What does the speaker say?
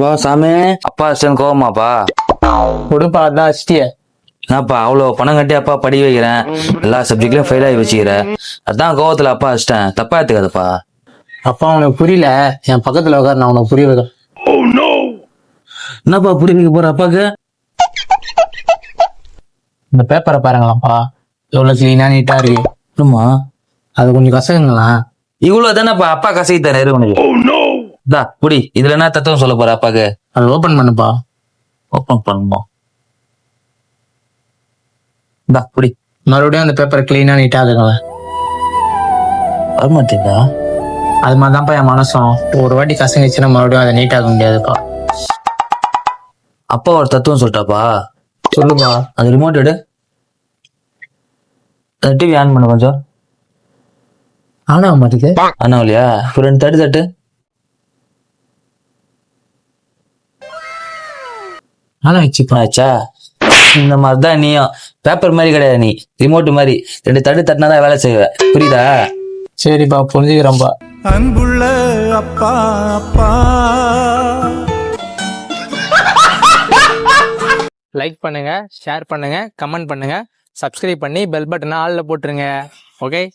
வா சாமி. அப்பா அசிஸ்டன் கோவமாப்பா கொடுப்பா அதான் அஸ்டிய என்னப்பா அவ்வளோ பணம் கட்டி அப்பா படி வைக்கிறேன். எல்லா சப்ஜெக்ட்லயும் ஃபெயில் ஆகி வச்சுக்கிற. அதான் கோவத்துல அப்பா அசிஸ்டன் தப்பா எடுத்துக்காதப்பா. அப்பா உனக்கு புரியல. என் பக்கத்துல உட்கார் நான் உனக்கு புரிய வைக்கிறேன் என்னப்பா புரிய வைக்க போற அப்பாக்கு? இந்த பேப்பரை பாருங்களாப்பா. எவ்வளவு கிளீனா நீட்டா இருக்கு. ஆமா அது கொஞ்சம் கசகுங்களா இவ்வளவு தானேப்பா அப்பா கசக்கி தரேன் உனக்கு. தா புடி இதுல என்ன தத்துவம் சொல்ல போற அப்பாக்கு? அது ஓபன் பண்ணுப்பா. ஓப்பன் பண்ணுவோம் தா புடி மறுபடியும் அந்த பேப்பரை கிளீனா நீட்டா இருக்குங்களா வரமாட்டேங்கா அது மாதிரிதான்ப்பா என் மனசும். ஒரு வாட்டி கசங்கிச்சுன்னா மறுபடியும் அதை நீட்டாக்க முடியாதுப்பா. அப்பா ஒரு தத்துவம் சொல்லிட்டாப்பா? சொல்லுப்பா. அது ரிமோட் எடு. டிவி ஆன் பண்ணு கொஞ்சம். ஆனா மாட்டேது அண்ணா இல்லையா ஒரு ரெண்டு தட்டு தட்டு. வச்சுப்பா ஆச்சா இந்த மாதிரி தான் நீயும். பேப்பர் மாதிரி கிடையாது நீ. ரிமோட் மாதிரி. ரெண்டு தட்டு தட்டினா தான் வேலை செய்வ. புரியுதா? சரிப்பா புரிஞ்சுக்கிறேன்ப்பா அன்புள்ள அப்பா அப்பா. லைக் பண்ணுங்க ஷேர் பண்ணுங்க கமெண்ட் பண்ணுங்க. சப்ஸ்கிரைப் பண்ணி பெல் பட்டனை ஆல்ல போட்டுருங்க. ஓகே